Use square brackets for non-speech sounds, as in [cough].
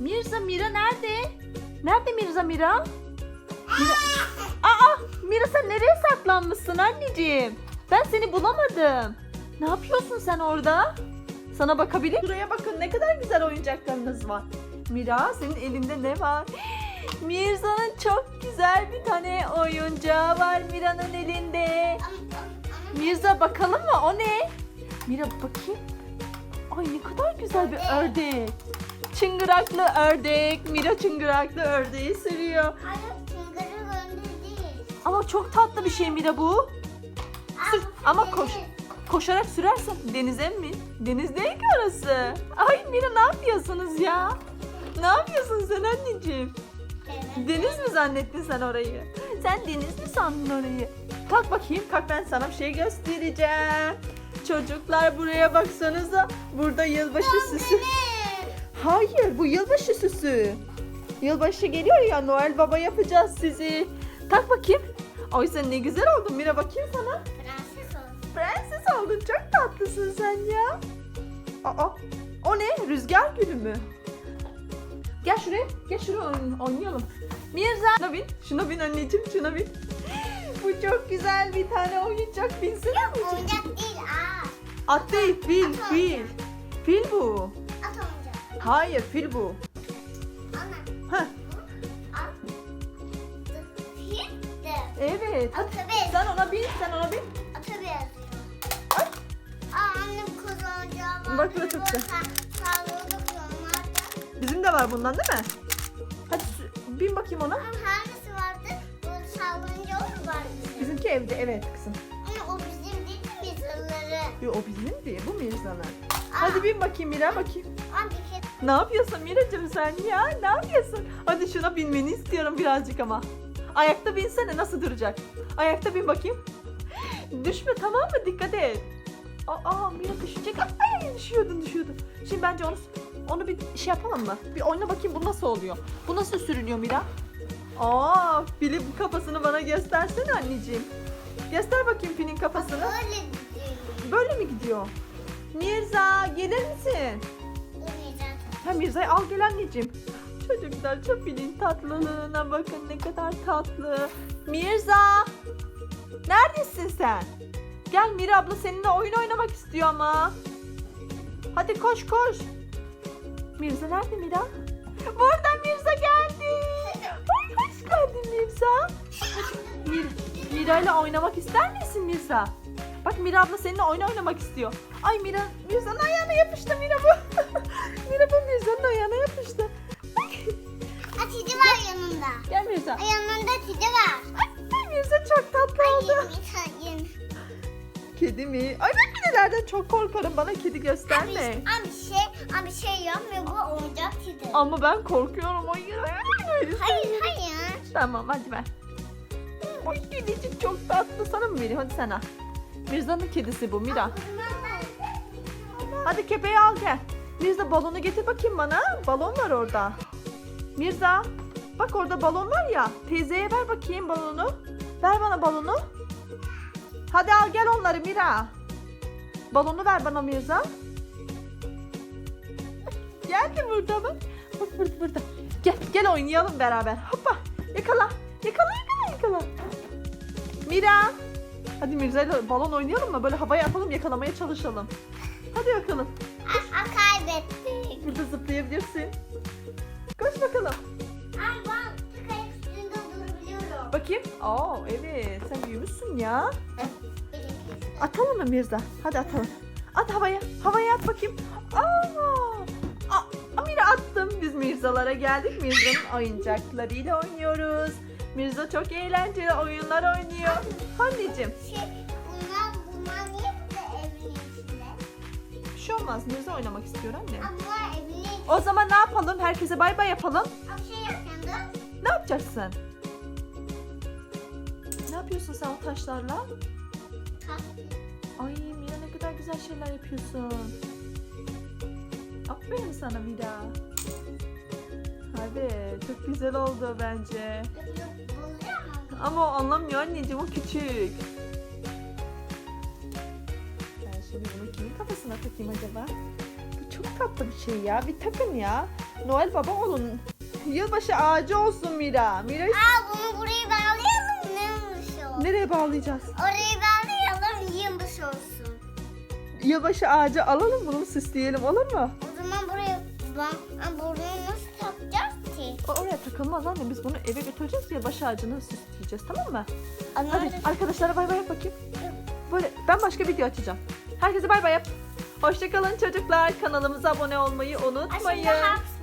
Mirza Mira nerede? Nerede Mirza Mira? Mira... Aa Mira sen nereye saklanmışsın anneciğim? Ben seni bulamadım. Ne yapıyorsun sen orada? Sana bakabilir Buraya bakın ne kadar güzel oyuncaklarınız var. Mira senin elinde ne var? [gasps] Mirza'nın çok güzel bir tane oyuncağı var Mira'nın elinde. Mirza bakalım mı o ne? Mira bakayım. Ay ne kadar güzel bir ördek. Çıngıraklı ördek. Mira çıngıraklı ördeği sürüyor. Hayır, çıngırı önde değil. Ama çok tatlı bir şey Mira bu. Sür. Ama koş. Koşarak sürersen denize mi? Deniz değil ki orası. Ay Mira ne yapıyorsunuz ya? Ne yapıyorsun sen anneciğim? Evet. Deniz mi zannettin sen orayı? Sen deniz mi sandın orayı? Kalk bakayım, kalk ben sana bir şey göstereceğim. Çocuklar buraya baksanıza. Burada yılbaşı süsü. Hayır, bu yılbaşı süsü. Yılbaşı geliyor ya, Noel Baba yapacağız sizi. Tak bakayım. Ay sen ne güzel oldun Mira bakayım sana. Prenses olsun. Prenses oldun, çok tatlısın sen ya. Aa, o ne? Rüzgar gülü mü? Gel şuraya, gel şuraya oyn- oynayalım. Mirza, şuna bin, şuna bin anneciğim, şuna bin. [gasps] Bu çok güzel bir tane oyuncak, binsene. Oyuncak değil, ağaç. At değil, fil, fil. Fil bu. Hayır, fil bu. Ana. Heh, evet. Hadi Otobüs. sen ona bin, sen ona bin. Otobüs. Ay. Aa annem. Bak. Bizim de var bundan değil mi? Hadi bin bakayım ona. Ama hangisi vardı? Bu sağlayınca o var bizim. Bizimki evde, evet kızım. Ama o bizim değil mi bizimleri? Yo, o bizim değil, bu Mirza'nın. Hadi bin bakayım Mira, bakayım. Abi bir kere Ne yapıyorsun Miracım sen ya? Ne yapıyorsun? Hadi şuna binmeni istiyorum birazcık ama. Ayakta binsene nasıl duracak? Ayakta bin bakayım. Düşme tamam mı? Dikkat et. Aa Mira düşecek. Ay düşüyordun düşüyordun. Şimdi bence onu onu bir şey yapalım mı? Bir oyna bakayım bu nasıl oluyor? Bu nasıl sürünüyor Mira? Aa filin kafasını bana göstersene anneciğim. Göster bakayım filin kafasını. öyle değil. Böyle mi gidiyor? Mirza gelir misin? Ha Mirza'yı al gel anneciğim. Çocuklar şu filin tatlılığına bakın ne kadar tatlı. Mirza! Neredesin sen? Gel Mira abla seninle oyun oynamak istiyor ama. Hadi koş koş. Mirza nerede Mira? Burada Mirza geldi. Hoş geldin Mirza. Mir Mira ile oynamak ister misin Mirza? Bak Mira abla seninle oyun oynamak istiyor. Ay Mira, Mirza'nın ayağına yapıştı Mira bu. [laughs] Mira bu Mirza'nın ayağına yapıştı. [laughs] Atici var yanında. Gel Mirza. Yanında atici var. Ay Mirza çok tatlı Ay oldu. Kedi mi? Ay ben kedilerden çok korkarım. Bana kedi gösterme. Abi, abi şey, abi şey yapmıyor bu oyuncak kedi. Ama ben korkuyorum. Hayır. hayır. Hayır hayır. Tamam hadi ver. Ay kedicik çok tatlı. Sana mı vereyim? Hadi sana. Mirza'nın kedisi bu Mira. Hadi köpeği al gel. Mirza balonu getir bakayım bana. Balon var orada. Mirza bak orada balon var ya. Teyzeye ver bakayım balonu. Ver bana balonu. Hadi al gel onları Mira. Balonu ver bana Mirza. Geldi burada bak. Bak burada burada. Gel gel oynayalım beraber. Hoppa yakala. Yakala yakala yakala. Mira. Hadi Mirza ile balon oynayalım mı? Böyle havaya atalım yakalamaya çalışalım. Hadi bakalım. Aa, kaybettik. Burada zıplayabilirsin. Koş bakalım. Ay ben tek ayak üstünde durabiliyorum. Bakayım. Aa evet sen büyümüşsün ya. Atalım mı Mirza? Hadi atalım. At havaya. Havaya at bakayım. Aa! Aa, Mira attım. Biz Mirzalara geldik. Mirza'nın oyuncaklarıyla oynuyoruz. Mirza çok eğlenceli oyunlar oynuyor. Anneciğim Şey, bunlar, bunlar niye burada bir şey olmaz. Mirza oynamak istiyor anne. Bunlar. O zaman ne yapalım? Herkese bay bay yapalım. Bir şey. Ne yapacaksın? Ne yapıyorsun sen o taşlarla? Ay Mira ne kadar güzel şeyler yapıyorsun. Aferin sana Mira. Hadi çok güzel oldu bence. Ama o anlamıyor anneciğim o küçük. Ben şimdi bunu kimin kafasına takayım acaba? Bu çok tatlı bir şey ya. Bir takın ya. Noel Baba olun. Yılbaşı ağacı olsun Mira. Mira Aa bunu buraya bağlayalım. Neymiş o? nereye bağlayacağız? Orayı bağlayalım. Yıldız olsun. Yılbaşı ağacı alalım bunu süsleyelim olur mu? Zaman buraya ben buraya nasıl takacağız ki? O oraya takılmaz anne. Biz bunu eve götüreceğiz yılbaşı ağacını süsleyeceğiz tamam mı? Anne, Hadi arkadaşlara bay bay yap bakayım. Böyle ben başka video açacağım. Herkese bay bay yap. Hoşçakalın çocuklar. Kanalımıza abone olmayı unutmayın. hapsi